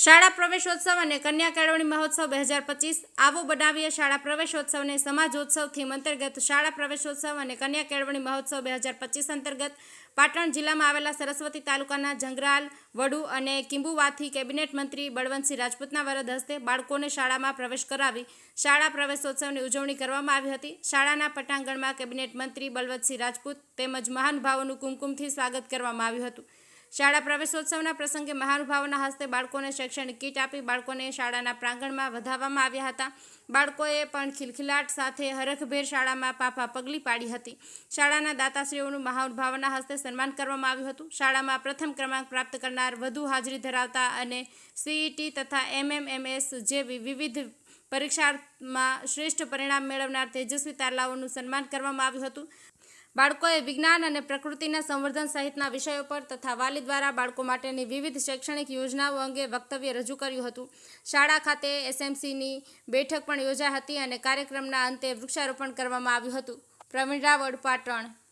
શાળા પ્રવેશોત્સવ અને કન્યા કેળવણી મહોત્સવ બે હજાર પચીસ આવો બનાવીએ શાળા પ્રવેશોત્સવને સમાજોત્સવ થીમ અંતર્ગત શાળા પ્રવેશોત્સવ અને કન્યા કેળવણી મહોત્સવ બે પચીસ અંતર્ગત પાટણ જિલ્લામાં આવેલા સરસ્વતી તાલુકાના જંગરાલ, વડુ અને કિંબુવાથી કેબિનેટ મંત્રી બળવંતસિંહ રાજપૂતના વરદ હસ્તે બાળકોને શાળામાં પ્રવેશ કરાવી શાળા પ્રવેશોત્સવની ઉજવણી કરવામાં આવી હતી. શાળાના પટાંગણમાં કેબિનેટ મંત્રી બળવંતસિંહ રાજપૂત તેમજ મહાનુભાવોનું કુમકુમથી સ્વાગત કરવામાં આવ્યું હતું. શાળા પ્રવેશોત્સવના પ્રસંગે મહાનુભાવોના હસ્તે બાળકોને શૈક્ષણિક કીટ આપી બાળકોને શાળાના પ્રાંગણમાં વધાવવામાં આવ્યા હતા. બાળકોએ પણ ખિલખિલાટ સાથે હરખભેર શાળામાં પાપા પગલી પાડી હતી. શાળાના દાતાશ્રીઓનું મહાનુભાવોના હસ્તે સન્માન કરવામાં આવ્યું હતું. શાળામાં પ્રથમ ક્રમાંક પ્રાપ્ત કરનાર વધુ હાજરી ધરાવતા અને સીઈટી તથા એમએમએમએસ જેવી વિવિધ પરીક્ષામાં શ્રેષ્ઠ પરિણામ મેળવનાર તેજસ્વી તારલાઓનું સન્માન કરવામાં આવ્યું હતું. બાળકોએ વિજ્ઞાન અને પ્રકૃતિના સંવર્ધન સહિતના વિષયો પર તથા વાલી દ્વારા બાળકો માટેની વિવિધ શૈક્ષણિક યોજનાઓ અંગે વક્તવ્ય રજૂ કર્યું હતું. શાળા ખાતે એસએમસીની બેઠક પણ યોજાઈ હતી અને કાર્યક્રમના અંતે વૃક્ષારોપણ કરવામાં આવ્યું હતું. પ્રવીણ રાવળ, પાટણ.